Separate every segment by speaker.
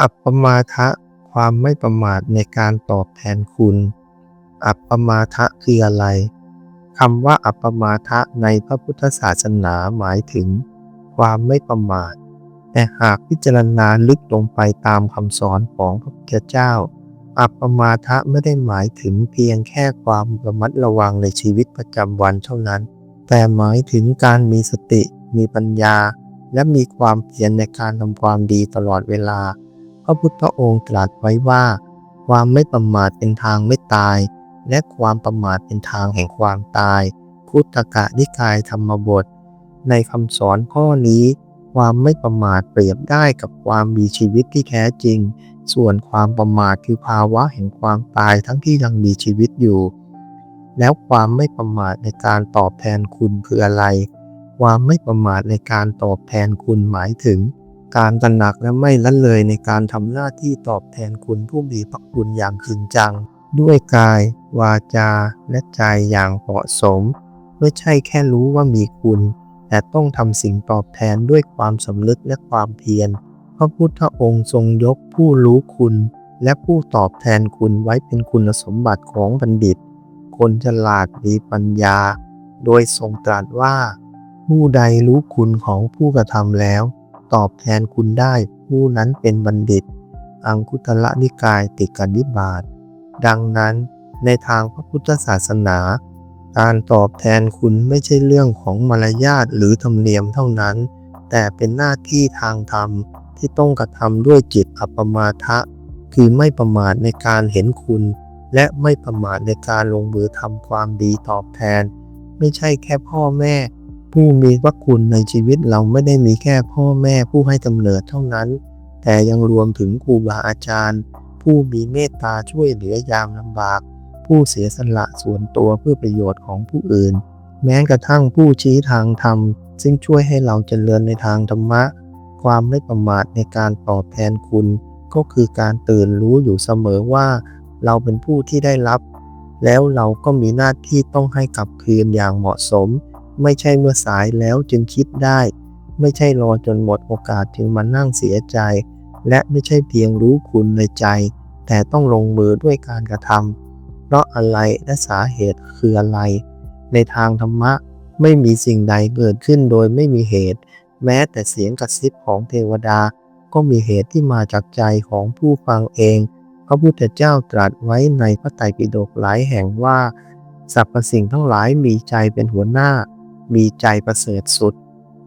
Speaker 1: อัปปมาทะความไม่ประมาทในการตอบแทนคุณ อัปปมาทะคืออะไรคำว่าอัปปมาทะในพระพุทธศาสนาหมายถึง ความไม่ประมาท แต่หากพิจารณาลึกลงไปตามคำสอนของพระพุทธเจ้า อัปปมาทะไม่ได้หมายถึงเพียงแค่ความระมัดระวังในชีวิตประจำวันเท่านั้น แต่หมายถึงการมีสติ มีปัญญา และมีความเพียรในการทำความดีตลอดเวลา พระพุทธองค์ตรัสไว้ว่า ความไม่ประมาทเป็นทางไม่ตาย และความประมาทเป็นทางแห่งความตาย พุทธกะนิกายธรรมบท ในคำสอนข้อนี้ ความไม่ประมาทเปรียบได้กับความมีชีวิตที่แท้จริง ส่วนความประมาทคือภาวะแห่งความตายทั้งที่ยังมีชีวิตอยู่ แล้วความไม่ประมาทในการตอบแทนคุณคืออะไร ความไม่ประมาทในการตอบแทนคุณหมายถึง การตระหนักและไม่ละเลยในการทำหน้าที่ตอบแทนคุณผู้มีพระคุณอย่างจริงจัง ด้วยกาย วาจา และใจอย่างเหมาะสม ไม่ใช่แค่รู้ว่ามีคุณ แต่ต้องทำสิ่งตอบแทนด้วยความสำนึกและความเพียร พระพุทธองค์ทรงยกผู้รู้คุณ และผู้ตอบแทนคุณไว้เป็นคุณสมบัติของบัณฑิต คนฉลาดมีปัญญา โดยทรงตรัสว่า ผู้ใดรู้คุณของผู้กระทำแล้ว ตอบแทนคุณได้ ผู้นั้นเป็นบัณฑิต อังคุตละนิกายติกนิบาตดังนั้นในทางพระพุทธศาสนา การตอบแทนคุณไม่ใช่เรื่องของมารยาทหรือธรรมเนียมเท่านั้น แต่เป็นหน้าที่ทางธรรมที่ต้องกระทำด้วยจิตอัปปมาทะ คือไม่ประมาทในการเห็นคุณ และไม่ประมาทในการลงมือทำความดีตอบแทน ไม่ใช่แค่พ่อแม่ ผู้มีพระคุณในชีวิตเราไม่ได้มีแค่พ่อแม่ผู้ให้กำเนิดเท่านั้น แต่ยังรวมถึงครูบาอาจารย์ ผู้มีเมตตาช่วยเหลือยามลำบาก ผู้เสียสละส่วนตัวเพื่อประโยชน์ของผู้อื่น แม้กระทั่งผู้ชี้ทางธรรม ซึ่งช่วยให้เราเจริญในทางธรรมะ ความไม่ประมาทในการตอบแทนคุณ ก็คือการตื่นรู้อยู่เสมอว่า เราเป็นผู้ที่ได้รับ แล้วเราก็มีหน้าที่ต้องให้กลับคืนอย่างเหมาะสม ไม่ใช่เมื่อสายแล้วจึงคิดได้ ไม่ใช่รอจนหมดโอกาสจึงมานั่งเสียใจ และไม่ใช่เพียงรู้คุณในใจ แต่ต้องลงมือด้วยการกระทำเพราะอะไรและสาเหตุคืออะไร ในทางธรรมะไม่มีสิ่งใดเกิดขึ้นโดยไม่มีเหตุ แม้แต่เสียงกระซิบของเทวดา ก็มีเหตุที่มาจากใจของผู้ฟังเอง พระพุทธเจ้าตรัสไว้ในพระไตรปิฎกหลายแห่งว่าสรรพสิ่งทั้งหลายมีใจเป็นหัวหน้า มีใจประเสริฐสุด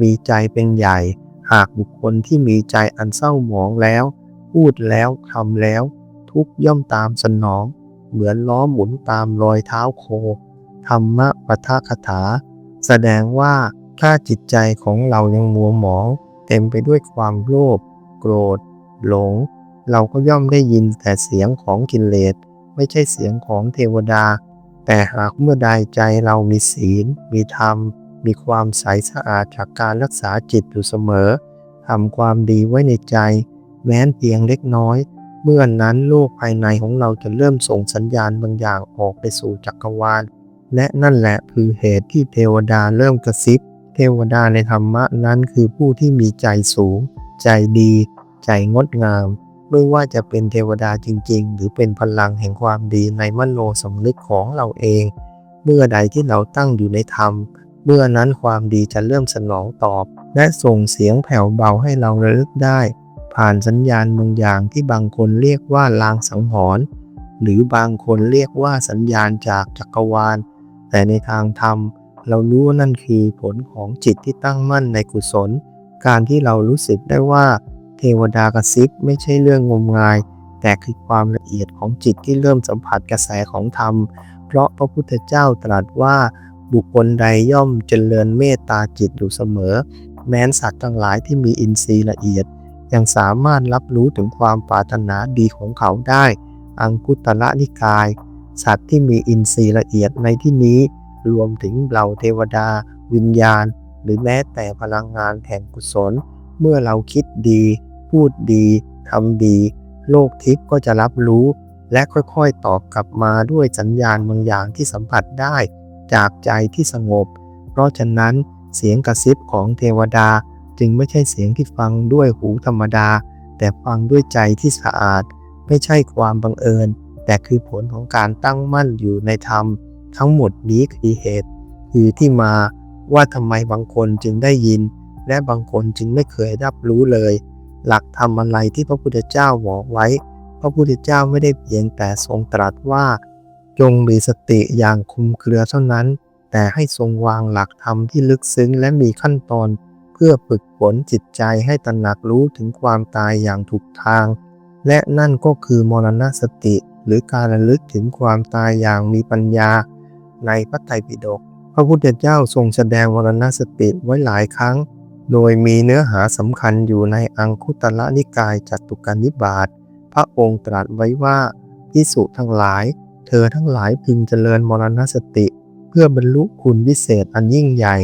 Speaker 1: มีใจเป็นใหญ่ หากบุคคลที่มีใจอันเศร้าหมองแล้ว พูดแล้วทำแล้ว ทุกย่อมตามสนอง เหมือนล้อหมุนตามรอยเท้าโค ธรรมะปทคถา แสดงว่าถ้าจิตใจของเรายังมัวหมอง เต็มไปด้วยความโลภโกรธ หลง เราก็ย่อมได้ยินแต่เสียงของกิเลสไม่ใช่เสียงของเทวดา แต่หากเมื่อใดใจเรามีศีล มีธรรม มีความใสสะอาดจากการรักษาจิตอยู่เสมอทำความดีไว้ในใจ แม้นเพียงเล็กน้อย เมื่อนนั้นโลกภายในของเราจะเริ่มส่งสัญญาณบางอย่างออกไปสู่จักรวาล และนั่นแหละคือเหตุที่เทวดาเริ่มกระซิบ เทวดาในธรรมะนั้นคือผู้ที่มีใจสูง ใจดี ใจงดงาม ไม่ว่าจะเป็นเทวดาจริง ๆ หรือเป็นพลังแห่งความดีในมโนสำนึกของเราเอง เมื่อใดที่เราตั้งอยู่ในธรรม เมื่อนั้นความดีจะเริ่มสนองตอบ และส่งเสียงแผ่วเบาให้เราระลึกได้ ผ่านสัญญาณบางอย่างที่บางคนเรียกว่าลางสังหรณ์หรือบางคนเรียกว่าสัญญาณจากจักรวาล แต่ในทางธรรม เรารู้ว่านั่นคือผลของจิตที่ตั้งมั่นในกุศล การที่เรารู้สึกได้ว่า เทวดากระซิบไม่ใช่เรื่องงมงาย แต่คือความละเอียดของจิตที่เริ่มสัมผัสกระแสของธรรม เพราะพระพุทธเจ้าตรัสว่า บุคคลใดย่อมเจริญเมตตาจิตอยู่เสมอ แม้นสัตว์ทั้งหลายที่มีอินทรีย์ละเอียด ยังสามารถรับรู้ถึงความปรารถนาดีของเขาได้ อังคุตละนิกาย สัตว์ที่มีอินทรีย์ละเอียดในที่นี้ รวมถึงเหล่าเทวดา วิญญาณ หรือแม้แต่พลังงานแห่งกุศล เมื่อเราคิดดี พูดดีทำดี โลกทิพย์ก็จะรับรู้ และค่อยๆตอบกลับมาด้วยสัญญาณบางอย่างที่สัมผัสได้ จากใจที่สงบ เพราะฉะนั้นเสียงกระซิบของเทวดาจึงไม่ใช่เสียงที่ฟังด้วยหูธรรมดา แต่ฟังด้วยใจที่สะอาด ไม่ใช่ความบังเอิญ แต่คือผลของการตั้งมั่นอยู่ในธรรม ทั้งหมดนี้คือเหตุ คือที่มาว่าทำไมบางคนจึงได้ยิน และบางคนจึงไม่เคยรับรู้เลย หลักธรรมอะไรที่พระพุทธเจ้าบอกไว้ พระพุทธเจ้าไม่ได้เพียงแต่ทรงตรัสว่า จงมีสติอย่างคุมเครือเท่านั้น แต่ให้ทรงวางหลักธรรมที่ลึกซึ้งและมีขั้นตอน เพื่อฝึกฝนจิตใจให้ตระหนักรู้ถึงความตายอย่างถูกทาง และนั่นก็คือมรณสติ หรือการระลึกถึงความตายอย่างมีปัญญา ในพระไตรปิฎกพระพุทธเจ้าทรงแสดงมรณสติไว้หลายครั้ง โดยมีเนื้อหาสำคัญอยู่ในอังคุตรนิกายจัตุกนิบาตพระองค์ตรัสไว้ว่าพิสุทั้งหลาย เธอทั้งหลายพึงเจริญมรณสติ เพื่อบรรลุคุณวิเศษอันยิ่งใหญ่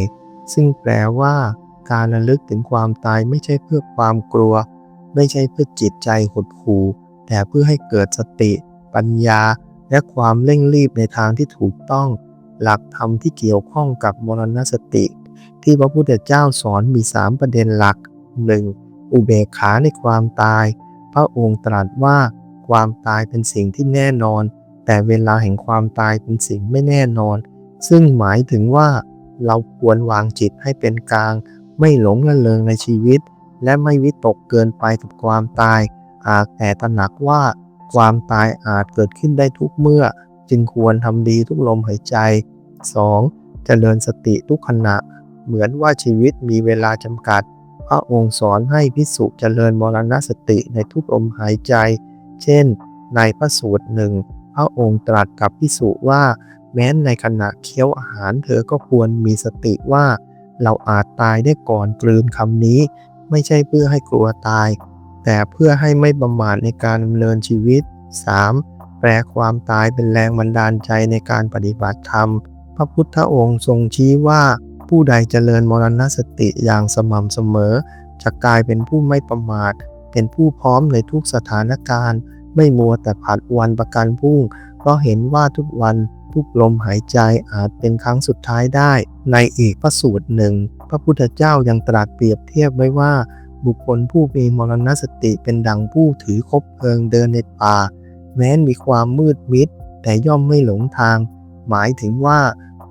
Speaker 1: ซึ่งแปลว่าการระลึกถึงความตายไม่ใช่เพื่อความกลัว ไม่ใช่เพื่อจิตใจหดหู่แต่เพื่อให้เกิดสติ ปัญญา และความเร่งรีบในทางที่ถูกต้อง หลักธรรมที่เกี่ยวข้องกับมรณสติ ที่พระพุทธเจ้าสอนมี 3 ประเด็นหลัก 1. อุเบกขาในความตาย พระองค์ตรัสว่าความตายเป็นสิ่งที่แน่นอน แต่เวลาแห่งความตายเป็นสิ่งไม่แน่นอน ซึ่งหมายถึงว่า เราควรวางจิตให้เป็นกลาง ไม่หลงละเลงในชีวิต และไม่วิตกเกินไปกับความตาย หากแต่ตระหนักว่า ความตายอาจเกิดขึ้นได้ทุกเมื่อ จึงควรทำดีทุกลมหายใจ 2. เจริญสติทุกขณะ เหมือนว่าชีวิตมีเวลาจำกัด พระองค์สอนให้พิสุเจริญมรณสติในทุกลมหายใจ เช่น ในพระสูตรหนึ่ง พระองค์ตรัสกับพิสุว่า แม้นในขณะเคี้ยวอาหารเธอก็ควรมีสติว่า เราอาจตายได้ก่อนกลืนคำนี้ ไม่ใช่เพื่อให้กลัวตาย แต่เพื่อให้ไม่ประมาทในการดำเนินชีวิต 3. แปลความตายเป็นแรงบันดาลใจในการปฏิบัติธรรม พระพุทธองค์ทรงชี้ว่าผู้ใดเจริญมรณสติอย่างสม่ำเสมอ จะกลายเป็นผู้ไม่ประมาท เป็นผู้พร้อมในทุกสถานการณ์ ไม่มัวแต่ผัดวันประกันพรุ่ง เพราะเห็นว่าทุกวันทุกลมหายใจอาจเป็นครั้งสุดท้ายได้ ในอีกพระสูตรหนึ่ง พระพุทธเจ้ายังตรัสเปรียบเทียบไว้ว่า บุคคลผู้มีมรณสติเป็นดังผู้ถือคบเพลิงเดินในป่า แม้นมีความมืดมิด แต่ย่อมไม่หลงทาง หมายถึงว่า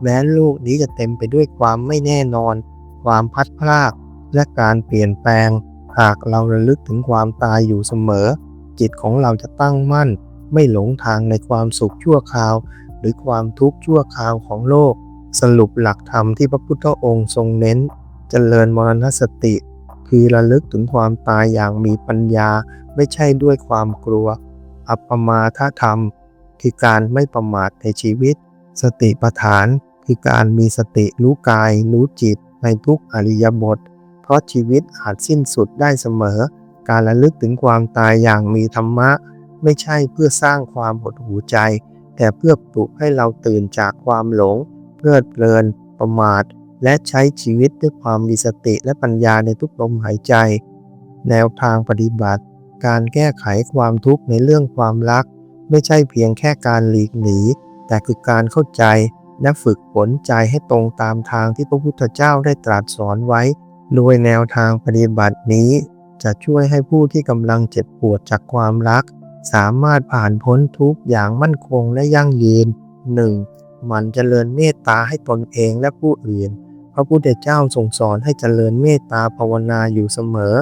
Speaker 1: แม้โลกนี้จะเต็มไปด้วยความไม่แน่นอน ความพัดพลากและการเปลี่ยนแปลง หากเราระลึกถึงความตายอยู่เสมอ จิตของเราจะตั้งมั่น ไม่หลงทางในความสุขชั่วคราว หรือความทุกข์ชั่วคราวของโลก สรุปหลักธรรมที่พระพุทธองค์ทรงเน้นเจริญมรณสติ คือระลึกถึงความตายอย่างมีปัญญา ไม่ใช่ด้วยความกลัว อัปปมาทธรรม คือการไม่ประมาทในชีวิต สติปัฏฐานคือการมีสติรู้กาย รู้จิต ในทุกอริยบท เพราะชีวิตอาจสิ้นสุดได้เสมอ การระลึกถึงความตายอย่างมีธรรมะ ไม่ใช่เพื่อสร้างความหดหู่ใจ แต่เพื่อปลุกให้เราตื่นจากความหลง เพลิดเพลิน ประมาท และใช้ชีวิตด้วยความมีสติและปัญญาในทุกลมหายใจ แนวทางปฏิบัติ การแก้ไขความทุกข์ในเรื่องความรัก ไม่ใช่เพียงแค่การหลีกหนี แต่คือการเข้าใจและฝึกฝนใจให้ตรงตามทางที่พระพุทธเจ้าได้ตรัสสอนไว้ โดยแนวทางปฏิบัตินี้ จะช่วยให้ผู้ที่กำลังเจ็บปวดจากความรัก สามารถผ่านพ้นทุกอย่างมั่นคงและยั่งยืน 1. มันเจริญเมตตาให้ตนเองและผู้อื่น พระพุทธเจ้าทรงสอนให้เจริญเมตตาภาวนาอยู่เสมอ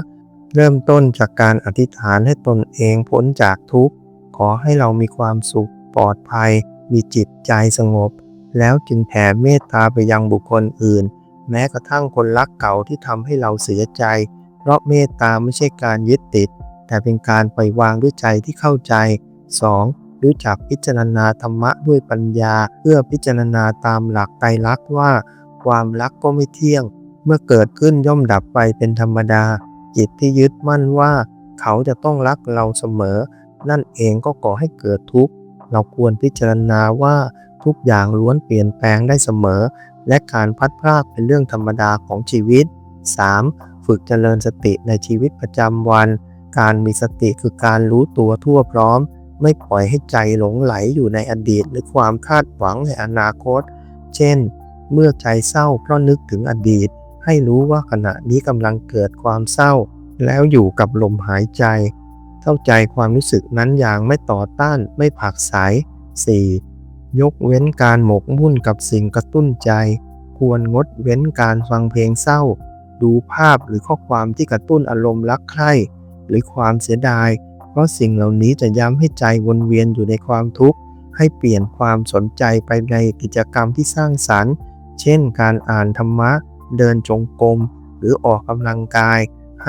Speaker 1: เริ่มต้นจากการอธิษฐานให้ตนเองพ้นจากทุกข์ ขอให้เรามีความสุขปลอดภัย มีจิตใจสงบ แล้วจึงแผ่เมตตาไปยังบุคคลอื่น แม้กระทั่งคนรักเก่าที่ทำให้เราเสียใจ ราะเมตตาไม่ใช่การยึดติด แต่เป็นการปล่อยวางด้วยใจที่เข้าใจ 2. รู้จักพิจารณาธรรมะด้วยปัญญา เพื่อพิจารณาตามหลักไตรลักษณ์ว่า ความรักก็ไม่เที่ยง เมื่อเกิดขึ้นย่อมดับไปเป็นธรรมดา จิตที่ยึดมั่นว่า เขาจะต้องรักเราเสมอ นั่นเองก็ก่อให้เกิดทุกข์ เราควรพิจารณาว่าทุกอย่างล้วนเปลี่ยนแปลงได้เสมอ และการพัดพรากเป็นเรื่องธรรมดาของชีวิต 3. ฝึกเจริญสติในชีวิตประจำวัน การมีสติคือการรู้ตัวทั่วพร้อม ไม่ปล่อยให้ใจหลงไหลอยู่ในอดีต หรือความคาดหวังในอนาคต เช่น เมื่อใจเศร้าเพราะนึกถึงอดีต ให้รู้ว่าขณะนี้กำลังเกิดความเศร้า แล้วอยู่กับลมหายใจ เข้าใจความรู้สึกนั้นอย่างไม่ต่อต้านไม่ผักไส 4. ยกเว้นการหมกมุ่นกับสิ่งกระตุ้นใจ ควรงดเว้นการฟังเพลงเศร้า ดูภาพหรือข้อความที่กระตุ้นอารมณ์รักใคร่หรือความเสียดาย เพราะสิ่งเหล่านี้จะย้ำให้ใจวนเวียนอยู่ในความทุกข์ ให้เปลี่ยนความสนใจไปในกิจกรรมที่สร้างสรรค์ เช่น การอ่านธรรมะ เดินจงกรม หรือออกกำลังกาย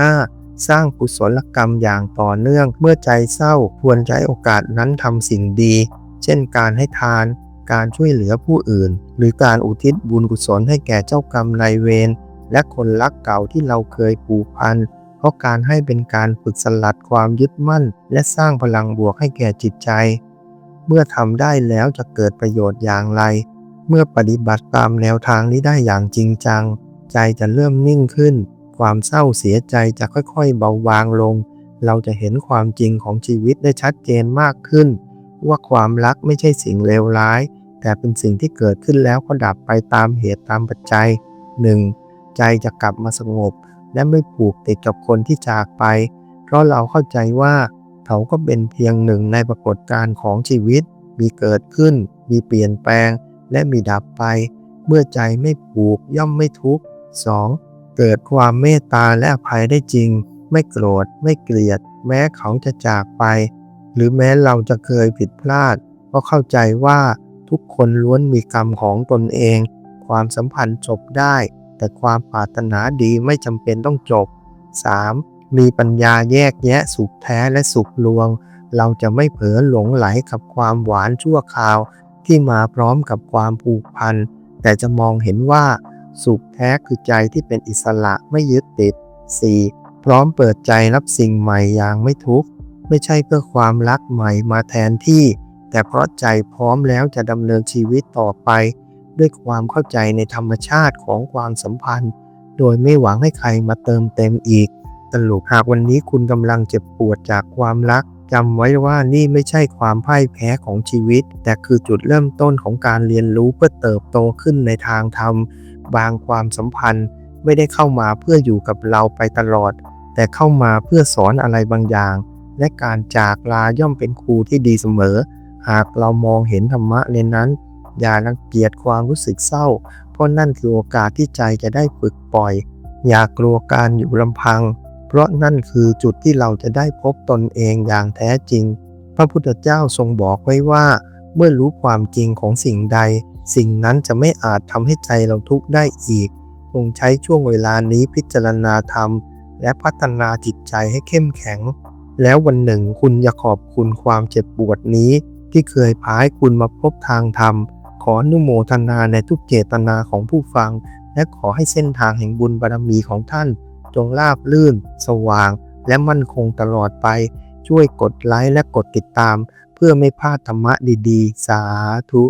Speaker 1: 5. สร้างกุศลกรรมอย่างต่อเนื่อง เมื่อใจเศร้าควรใช้โอกาสนั้นทำสิ่งดี เช่น การให้ทาน การช่วยเหลือผู้อื่น หรือการอุทิศบุญกุศลให้แก่เจ้ากรรมนายเวร และคนรักเก่าที่เราเคยผูกพัน เพราะการให้เป็นการฝึกสลัดความยึดมั่น และสร้างพลังบวกให้แก่จิตใจ เมื่อทำได้แล้วจะเกิดประโยชน์อย่างไร เมื่อปฏิบัติตามแนวทางนี้ได้อย่างจริงจัง ใจจะเริ่มนิ่งขึ้น ความเศร้าเสียใจจะค่อยๆ เบาบางลง เราจะเห็นความจริงของชีวิตได้ชัดเจนมากขึ้น ว่าความรักไม่ใช่สิ่งเลวร้ายแต่เป็นสิ่งที่เกิดขึ้นแล้วก็ดับไปตามเหตุตามปัจจัย 1. ใจจะกลับมาสงบ และไม่ผูกติดกับคนที่จากไป เพราะเราเข้าใจว่าเขาก็เป็นเพียงหนึ่งในปรากฏการณ์ของชีวิต มีเกิดขึ้น มีเปลี่ยนแปลง และมีดับไป เมื่อใจไม่ผูกย่อมไม่ทุกข์ 2. เกิดความเมตตาและอภัยได้จริง ไม่โกรธ ไม่เกลียด แม้เขาจะจากไป หรือแม้เราจะเคยผิดพลาด ก็เข้าใจว่าทุกคนล้วนมีกรรมของตนเอง ความสัมพันธ์จบได้ แต่ความปรารถนาดีไม่จำเป็นต้องจบ 3. มีปัญญาแยกแยะสุขแท้และสุขลวง เราจะไม่เผลอหลงไหลกับความหวานชั่วคราว ที่มาพร้อมกับความผูกพัน แต่จะมองเห็นว่า สุขแท้คือใจที่เป็นอิสระไม่ยึดติด 4. พร้อมเปิดใจรับสิ่งใหม่อย่างไม่ทุกข์ ไม่ใช่เพื่อความรักใหม่มาแทนที่ แต่เพราะใจพร้อมแล้วจะดำเนินชีวิตต่อไป ด้วยความเข้าใจในธรรมชาติของความสัมพันธ์ โดยไม่หวังให้ใครมาเติมเต็มอีก สรุปหากวันนี้คุณกำลังเจ็บปวดจากความรักจำไว้ว่านี่ไม่ใช่ความพ่ายแพ้ของชีวิต แต่คือจุดเริ่มต้นของการเรียนรู้เพื่อเติบโตขึ้นในทางธรรม บางความสัมพันธ์ไม่ได้เข้ามาเพื่ออยู่กับเราไปตลอด แต่เข้ามาเพื่อสอนอะไรบางอย่าง และการจากลาย่อมเป็นครูที่ดีเสมอ หากเรามองเห็นธรรมะในนั้น อย่ารังเกียจความรู้สึกเศร้า เพราะนั่นคือโอกาสที่ใจจะได้ฝึกปล่อย อย่ากลัวการอยู่ลำพัง เพราะนั่นคือจุดที่เราจะได้พบตนเองอย่างแท้จริง พระพุทธเจ้าทรงบอกไว้ว่า เมื่อรู้ความจริงของสิ่งใด สิ่งนั้นจะไม่อาจทำให้ใจเราทุกข์ได้อีกจงใช้ช่วงเวลานี้พิจารณาธรรม และพัฒนาจิตใจให้เข้มแข็ง แล้ววันหนึ่งคุณจะขอบคุณความเจ็บปวดนี้ที่เคยพาให้คุณมาพบทางธรรม ออนุโมทนาในทุกเจตนาของผู้ฟัง และขอให้เส้นทางแห่งบุญบารมีของท่าน จงราบลื่น สว่าง และมั่นคงตลอดไป ช่วยกดไลค์และกดติดตาม เพื่อไม่พลาดธรรมะดีๆ สาธุ